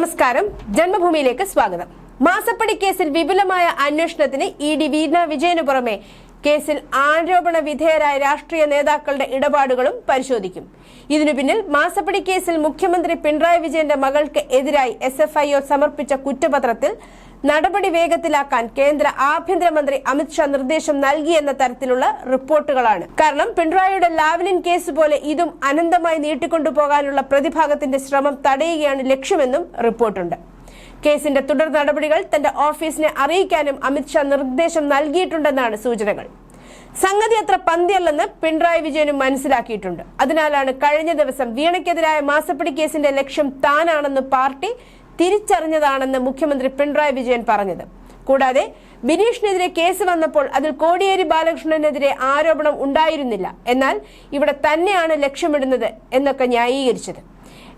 നമസ്കാരം. ജന്മഭൂമിയിലേക്ക് സ്വാഗതം. മാസപ്പടി കേസിൽ വിപുലമായ അന്വേഷണത്തിന് ഇ ഡി വീണ വിജയന് പുറമെ കേസിൽ ആരോപണ വിധേയരായ രാഷ്ട്രീയ നേതാക്കളുടെ ഇടപാടുകളും പരിശോധിക്കും. ഇതിനു പിന്നിൽ മാസപ്പടി കേസിൽ മുഖ്യമന്ത്രി പിണറായി വിജയന്റെ മകൾക്ക് എതിരായി എസ് സമർപ്പിച്ച കുറ്റപത്രത്തിൽ നടപടി വേഗത്തിലാക്കാൻ കേന്ദ്ര ആഭ്യന്തരമന്ത്രി അമിത്ഷാ നിർദ്ദേശം നൽകിയെന്ന തരത്തിലുള്ള റിപ്പോർട്ടുകളാണ്. കാരണം പിണറായിയുടെ ലാവ്ലിൻ കേസ് പോലെ ഇതും അനന്തമായി നീട്ടിക്കൊണ്ടുപോകാനുള്ള പ്രതിഭാഗത്തിന്റെ ശ്രമം തടയുകയാണ് ലക്ഷ്യമെന്നും റിപ്പോർട്ടുണ്ട്. കേസിന്റെ തുടർ നടപടികൾ തന്റെ ഓഫീസിനെ അറിയിക്കാനും അമിത്ഷാ നിർദ്ദേശം നൽകിയിട്ടുണ്ടെന്നാണ് സൂചനകൾ. സംഗതി അത്ര പന്തിയല്ലെന്ന് പിണറായി വിജയനും മനസ്സിലാക്കിയിട്ടുണ്ട്. അതിനാലാണ് കഴിഞ്ഞ ദിവസം വീണയ്ക്കെതിരായ മാസപ്പടി കേസിന്റെ ലക്ഷ്യം താനാണെന്ന് പാർട്ടി തിരിച്ചറിഞ്ഞതാണെന്ന് മുഖ്യമന്ത്രി പിണറായി വിജയൻ പറഞ്ഞത്. കൂടാതെ ബിനീഷിനെതിരെ കേസ് വന്നപ്പോൾ അതിൽ കോടിയേരി ബാലകൃഷ്ണനെതിരെ ആരോപണം ഉണ്ടായിരുന്നില്ല. എന്നാൽ ഇവിടെ തന്നെയാണ് ലക്ഷ്യമിടുന്നത് എന്നൊക്കെ ന്യായീകരിച്ചത്.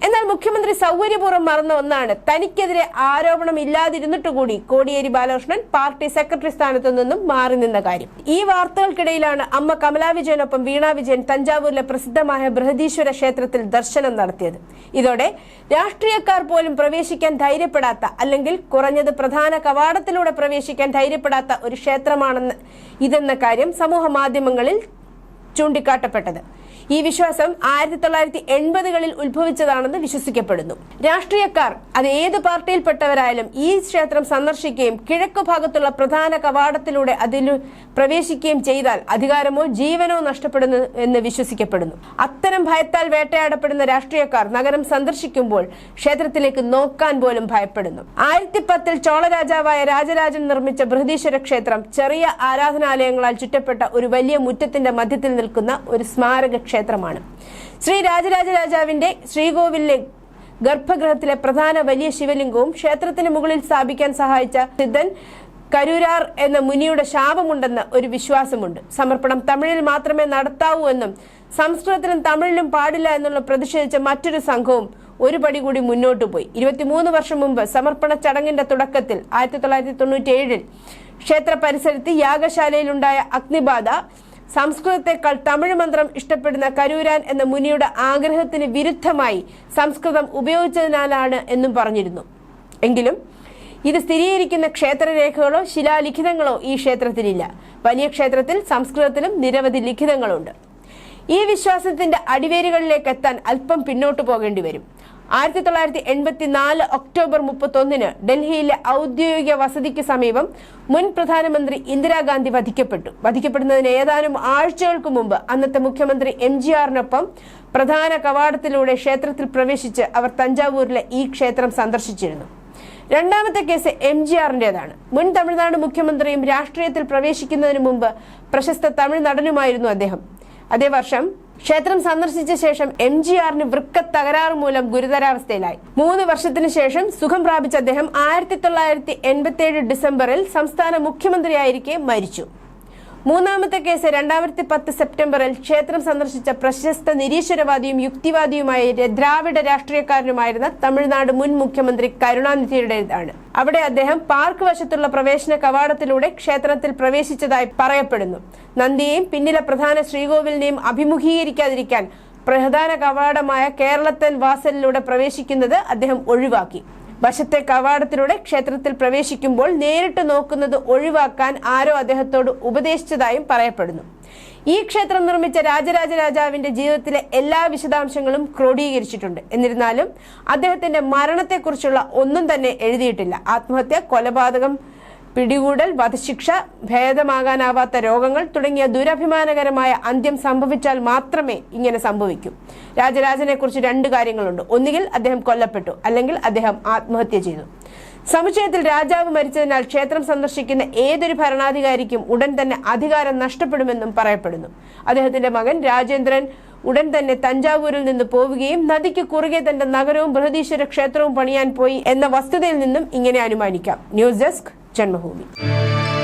എന്നാൽ മുഖ്യമന്ത്രി സൗകര്യപൂർവം മറന്ന ഒന്നാണ്. തനിക്കെതിരെ ആരോപണം ഇല്ലാതിരുന്നിട്ട് കൂടി കോടിയേരി ബാലകൃഷ്ണൻ പാർട്ടി സെക്രട്ടറി സ്ഥാനത്തു നിന്നും മാറി നിന്ന കാര്യം. ഈ വാർത്തകൾക്കിടയിലാണ് അമ്മ കമലാ വിജയനൊപ്പം വീണ വിജയൻ തഞ്ചാവൂരിലെ പ്രസിദ്ധമായ ബൃഹദീശ്വര ക്ഷേത്രത്തിൽ ദർശനം നടത്തിയത്. ഇതോടെ രാഷ്ട്രീയക്കാർ പോലും പ്രവേശിക്കാൻ ധൈര്യപ്പെടാത്ത അല്ലെങ്കിൽ കുറഞ്ഞത് പ്രധാന കവാടത്തിലൂടെ പ്രവേശിക്കാൻ ധൈര്യപ്പെടാത്ത ഒരു ക്ഷേത്രമാണെന്ന് ഇതെന്ന കാര്യം സമൂഹ മാധ്യമങ്ങളിൽ ചൂണ്ടിക്കാട്ടപ്പെട്ടത്. ഈ വിശ്വാസം ആയിരത്തി തൊള്ളായിരത്തി എൺപതുകളിൽ ഉത്ഭവിച്ചതാണെന്ന് വിശ്വസിക്കപ്പെടുന്നു. രാഷ്ട്രീയക്കാർ അത് ഏത് പാർട്ടിയിൽപ്പെട്ടവരായാലും ഈ ക്ഷേത്രം സന്ദർശിക്കുകയും കിഴക്കു ഭാഗത്തുള്ള പ്രധാന കവാടത്തിലൂടെ അതിൽ പ്രവേശിക്കുകയും ചെയ്താൽ അധികാരമോ ജീവനോ നഷ്ടപ്പെടുന്നു എന്ന് വിശ്വസിക്കപ്പെടുന്നു. അത്തരം ഭയത്താൽ വേട്ടയാടപ്പെടുന്ന രാഷ്ട്രീയക്കാർ നഗരം സന്ദർശിക്കുമ്പോൾ ക്ഷേത്രത്തിലേക്ക് നോക്കാൻ പോലും ഭയപ്പെടുന്നു. ആയിരത്തി പത്തിൽ ചോളരാജാവായ രാജരാജൻ നിർമ്മിച്ച ബൃഹദീശ്വര ക്ഷേത്രം ചെറിയ ആരാധനാലയങ്ങളാൽ ചുറ്റപ്പെട്ട ഒരു വലിയ മുറ്റത്തിന്റെ മധ്യത്തിൽ നിൽക്കുന്ന ഒരു സ്മാരക ക്ഷേത്രമാണ്. ശ്രീ രാജരാജ രാജാവിന്റെ ശ്രീകോവിലിലെ ഗർഭഗൃഹത്തിലെ പ്രധാന വലിയ ശിവലിംഗവും ക്ഷേത്രത്തിന് മുകളിൽ സ്ഥാപിക്കാൻ സഹായിച്ച സിദ്ധൻ കരൂരാർ എന്ന മുനിയുടെ ശാപമുണ്ടെന്ന് ഒരു വിശ്വാസമുണ്ട്. സമർപ്പണം തമിഴിൽ മാത്രമേ നടത്താവൂ എന്നും സംസ്കൃതത്തിലും തമിഴിലും പാടില്ല എന്നുള്ള പ്രതിഷേധിച്ച മറ്റൊരു സംഘവും ഒരു പടി കൂടി മുന്നോട്ട് പോയി. ഇരുപത്തിമൂന്ന് വർഷം മുമ്പ് സമർപ്പണ ചടങ്ങിന്റെ തുടക്കത്തിൽ ആയിരത്തി തൊള്ളായിരത്തി തൊണ്ണൂറ്റി ഏഴിൽ ക്ഷേത്ര പരിസരത്ത് യാഗശാലയിലുണ്ടായ അഗ്നിബാധ സംസ്കൃതത്തെക്കാൾ തമിഴ് മന്ത്രം ഇഷ്ടപ്പെടുന്ന കരൂരാൻ എന്ന മുനിയുടെ ആഗ്രഹത്തിന് വിരുദ്ധമായി സംസ്കൃതം ഉപയോഗിച്ചതിനാലാണ് എന്നും പറഞ്ഞിരുന്നു. എങ്കിലും ഇത് സ്ഥിരീകരിക്കുന്ന ക്ഷേത്രരേഖകളോ ശിലാലിഖിതങ്ങളോ ഈ ക്ഷേത്രത്തിലില്ല. വലിയ ക്ഷേത്രത്തിൽ സംസ്കൃതത്തിലും നിരവധി ലിഖിതങ്ങളുണ്ട്. ഈ വിശ്വാസത്തിന്റെ അടിവേരുകളിലേക്ക് എത്താൻ അല്പം പിന്നോട്ടു പോകേണ്ടി വരും. ആയിരത്തി തൊള്ളായിരത്തി എൺപത്തി നാല് ഒക്ടോബർ മുപ്പത്തൊന്നിന് ഡൽഹിയിലെ ഔദ്യോഗിക വസതിക്ക് സമീപം മുൻ പ്രധാനമന്ത്രി ഇന്ദിരാഗാന്ധി വധിക്കപ്പെട്ടു. വധിക്കപ്പെടുന്നതിന് ഏതാനും ആഴ്ചകൾക്ക് മുമ്പ് അന്നത്തെ മുഖ്യമന്ത്രി എം ജി ആറിനൊപ്പം പ്രധാന കവാടത്തിലൂടെ ക്ഷേത്രത്തിൽ പ്രവേശിച്ച് അവർ തഞ്ചാവൂരിലെ ഈ ക്ഷേത്രം സന്ദർശിച്ചിരുന്നു. രണ്ടാമത്തെ കേസ് എം ജി ആറിന്റെതാണ് മുൻ തമിഴ്നാട് മുഖ്യമന്ത്രിയും രാഷ്ട്രീയത്തിൽ പ്രവേശിക്കുന്നതിന് മുമ്പ് പ്രശസ്ത തമിഴ് നടനുമായിരുന്നു അദ്ദേഹം. അതേ വർഷം ക്ഷേത്രം സന്ദർശിച്ച ശേഷം എം ജി ആറിന് വൃക്ക തകരാറ് മൂലം ഗുരുതരാവസ്ഥയിലായി. മൂന്ന് വർഷത്തിനു ശേഷം സുഖം പ്രാപിച്ച അദ്ദേഹം ആയിരത്തി തൊള്ളായിരത്തി എൺപത്തി ഡിസംബറിൽ സംസ്ഥാന മുഖ്യമന്ത്രിയായിരിക്കെ മരിച്ചു. മൂന്നാമത്തെ കേസ് രണ്ടായിരത്തി പത്ത് സെപ്റ്റംബറിൽ ക്ഷേത്രം സന്ദർശിച്ച പ്രശസ്ത നിരീശ്വരവാദിയും യുക്തിവാദിയുമായ ദ്രാവിഡ രാഷ്ട്രീയക്കാരനുമായിരുന്ന തമിഴ്നാട് മുൻ മുഖ്യമന്ത്രി കരുണാനിധിയുടേതാണ്. അവിടെ അദ്ദേഹം പാർക്ക് വശത്തുള്ള പ്രവേശന കവാടത്തിലൂടെ ക്ഷേത്രത്തിൽ പ്രവേശിച്ചതായി പറയപ്പെടുന്നു. നന്ദിയെയും പിന്നിലെ പ്രധാന ശ്രീകോവിലിനെയും അഭിമുഖീകരിക്കാതിരിക്കാൻ പ്രധാന കവാടമായ കേരളത്തൻ വാസലിലൂടെ പ്രവേശിക്കുന്നത് അദ്ദേഹം ഒഴിവാക്കി. വശത്തെ കവാടത്തിലൂടെ ക്ഷേത്രത്തിൽ പ്രവേശിക്കുമ്പോൾ നേരിട്ട് നോക്കുന്നത് ഒഴിവാക്കാൻ ആരോ അദ്ദേഹത്തോട് ഉപദേശിച്ചതായും പറയപ്പെടുന്നു. ഈ ക്ഷേത്രം നിർമ്മിച്ച രാജരാജ രാജാവിന്റെ ജീവിതത്തിലെ എല്ലാ വിശദാംശങ്ങളും ക്രോഡീകരിച്ചിട്ടുണ്ട്. എന്നിരുന്നാലും അദ്ദേഹത്തിന്റെ മരണത്തെക്കുറിച്ചുള്ള ഒന്നും തന്നെ എഴുതിയിട്ടില്ല. ആത്മഹത്യ കൊലപാതകം പിടികൂടൽ വധശിക്ഷ ഭേദമാകാനാവാത്ത രോഗങ്ങൾ തുടങ്ങിയ ദുരഭിമാനകരമായ അന്ത്യം സംഭവിച്ചാൽ മാത്രമേ ഇങ്ങനെ സംഭവിക്കൂ. രാജരാജനെ കുറിച്ച് രണ്ട് കാര്യങ്ങളുണ്ട്. ഒന്നുകിൽ അദ്ദേഹം കൊല്ലപ്പെട്ടു അല്ലെങ്കിൽ അദ്ദേഹം ആത്മഹത്യ ചെയ്തു. സമുച്ചയത്തിൽ രാജാവ് മരിച്ചതിനാൽ ക്ഷേത്രം സന്ദർശിക്കുന്ന ഏതൊരു ഭരണാധികാരിക്കും ഉടൻ തന്നെ അധികാരം നഷ്ടപ്പെടുമെന്നും പറയപ്പെടുന്നു. അദ്ദേഹത്തിന്റെ മകൻ രാജേന്ദ്രൻ ഉടൻ തന്നെ തഞ്ചാവൂരിൽ നിന്ന് പോവുകയും നദിക്ക് കുറുകെ തന്റെ നഗരവും ബൃഹദീശ്വര ക്ഷേത്രവും പണിയാൻ പോയി എന്ന വസ്തുതയിൽ നിന്നും ഇങ്ങനെ അനുമാനിക്കാം. ന്യൂസ് ഡെസ്ക് ਜਨਮਭੂਮੀ